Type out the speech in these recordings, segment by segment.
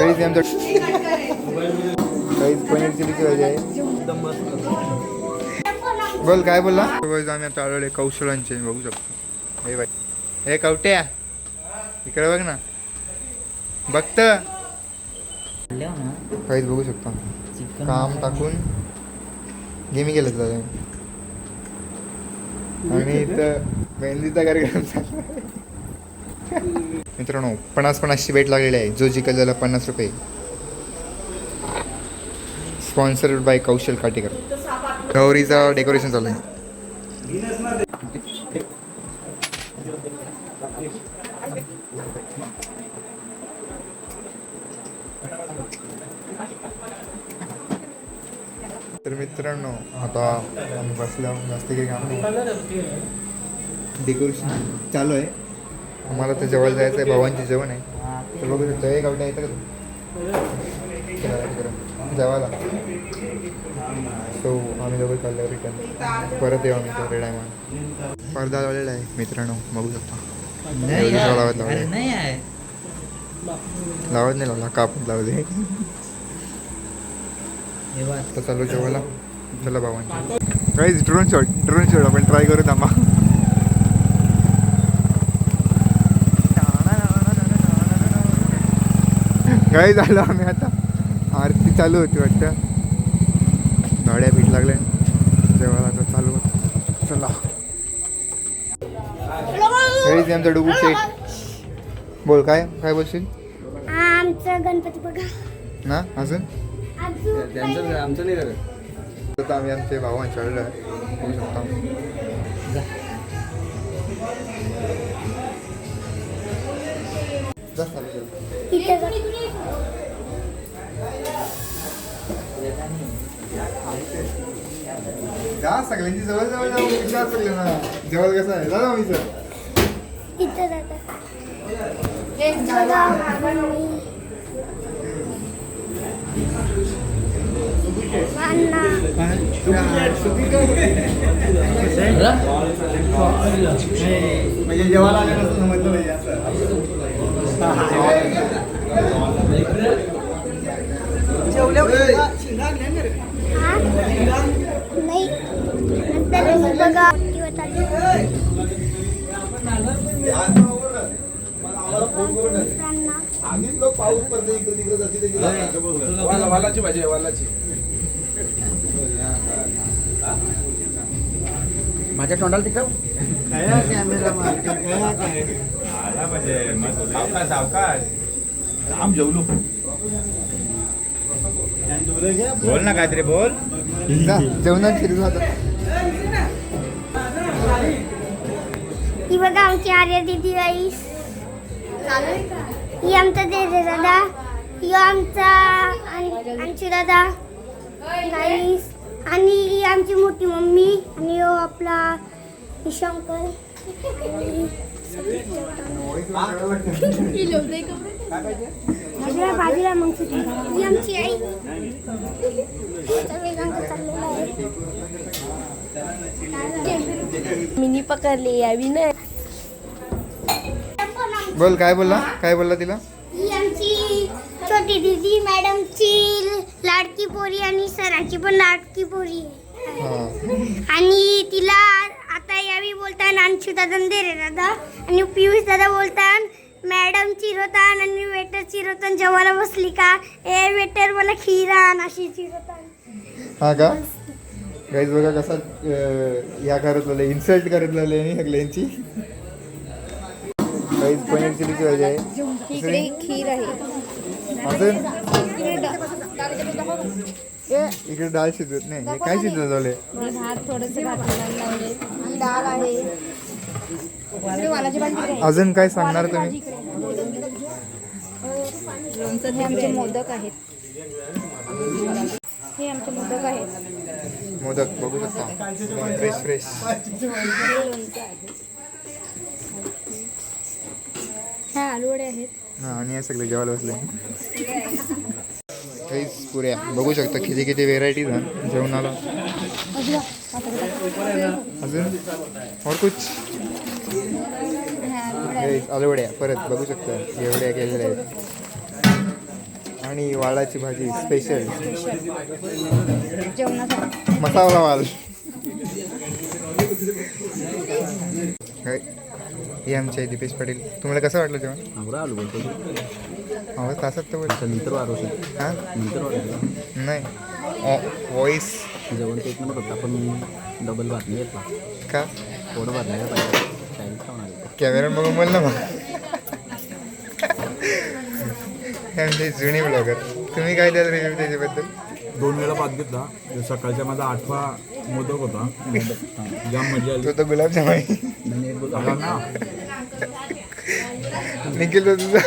काहीच काहीच पनीर चिलीची भाजी आहे. बोल काय बोलला? आम्ही आता आलेले कौशलांचे बघू शकतो. हे बाई. हे कवट्या. इकडे बघ ना. बघत. काहीच बघू शकतो. काम टाकून गेमी केलं दादा आणि इथं मेहंदीचा कार्यक्रम चालला मित्रांनो पन्नास पन्नासची भेट लागलेली आहे. जो जिकल त्याला पन्नास रुपये. Sponsored by Kaushal Katekar. गौरीचा decoration चालू आहे. तर मित्रांनो आता आम्ही बसल्या जास्त काही काम नाही डेकोरेशन चालू आहे. आम्हाला तर जेवायला जायचं आहे भावांचे जेवण आहे. तर बघू शकतो एक गावठ्या येतं का जेवायला. सो आम्ही दोघं चाललो रिटर्न परत येऊ आम्ही तो रेड आहे पडदा लावलेला आहे मित्रांनो बघू शकता. लावत लावत नाही लावला कापून लावले. आता चालू जेवायला. चला भावांचे. काहीच ड्रोन शॉट ड्रोन शॉट आपण ट्राय करू थांबा. काय झालं आम्ही आता. आरती चालू होती वाटतं. गाड्या भीट लागल्या. जेवायला आता चालू होतं. चला. काहीच आमचा डुबू शेट बोल काय? काय बोलशील? आमचं गणपती बघा. ना? अजून? त्यांचं आमचं नाही करत आता आम्ही आमचे भावां चढलं बघू शकता. जा. सगळ्यांची जवळ जवळ जाऊ विचार सगळे ना. जवळ कसं आहे? जा मी सर. म्हणजे समजलं पाहिजे असं हा? नाही नंतर मी बघा. लोक पाऊस पडते इकडे तिकडे जाते तिकडे वाला वालाची भाजी आहे वालाची माझ्या तोंडाला तिकडं सावकाश सावकाश. आम जेवलो. बोल ना काहीतरी बोल. जेवणात शिरू आता. ही बघा आमची आर्या दिदी गाईस ही आमचा देजे दादा. ही आमचा अंशू दादा. गाईस आणि ही आमची मोठी मम्मी. आणि आपला शंकर बाजूला मग ही आमची आई मिनी पकडली बोल काय बोलला? काय बोलला तिला? ही आमची छोटी दिदी मॅडमची लाडकी पोरी आणि सराची पण लाडकी पोरी आहे. अंशू दादा दे रे दादा. आणि पियुष दादा बोलतान मॅडम चिरवतान आणि वेटर चिरवतान जेवायला बसली का? ए वेटर मला खीर आण अशी चिरवतान. हा का? गाईज बघा कसा या करत लावले इन्सल्ट करत लावले आणि सगळ्यांची काहीच पनीर चिलीची भाजी आहे. इकडे खीर आहे. अजून? इकडे डाळ शिजवत नाही. हे काय शिजवत लावले भात थोडंसं डाळ आहे इकडे वालाची भाजी इकडे आहे. अजून काय सांगणार तुम्ही. हे आमचे मोदक आहेत. हे आमचे मोदक आहेत. मोदक बघू शकता. फ्रेश फ्रेश हे आलूवडे आहेत. हा आणि हे सगळे जेवायला बसले. काहीच पुऱ्या. बघू शकता किती किती व्हेरायटीज जेवणाला. अजून? और कुछ? आलूवड्या परत बघू शकता. एवढ्या केलेल्या आहेत. आणि वालाची भाजी स्पेशल मसाला वाल? हे आमचे दीपेश पाटील. तुम्हाला कसं वाटलं जेवण? आवाज तासात तर वाढवशील हां? नाही. व्हॉइस जेवण ते एक नंबर होतं आपण डबल बातमी घेतला का? थोडं भरलं पाहिजे चायनीज खाऊन आलो. कॅमेरा बघून बोल ना मग. हे आमचे जुने ब्लॉगर तुम्ही काय द्याल रिव्ह्यू त्याच्याबद्दल? दोन वेळा भात घेतला. जो सकाळचा माझा आठवा मोदक होता. जाम मजा आली. तो तर गुलाबजाम आहे. ना? निखिल तुझा?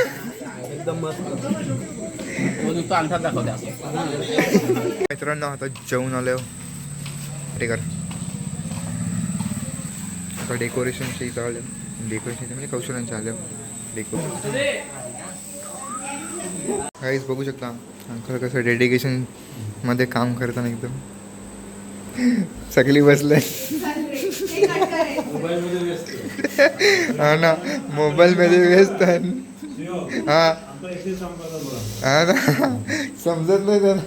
एकदम मस्त. नुसतं अंगठात दाखवते असं. मित्रांनो आता जेवून आलो ते कर. आता डेकोरेशनचे इथं आले डेकोरेशन म्हणजे कौशल्यांचे आले डेकोरेशन काहीच बघू शकता. अंकल कसं डेडिकेशनमध्ये काम करताना एकदम सगळी बसले. हा ना मोबाईल मध्ये व्यस्त. आहे हा हा. समजत नाही त्याला.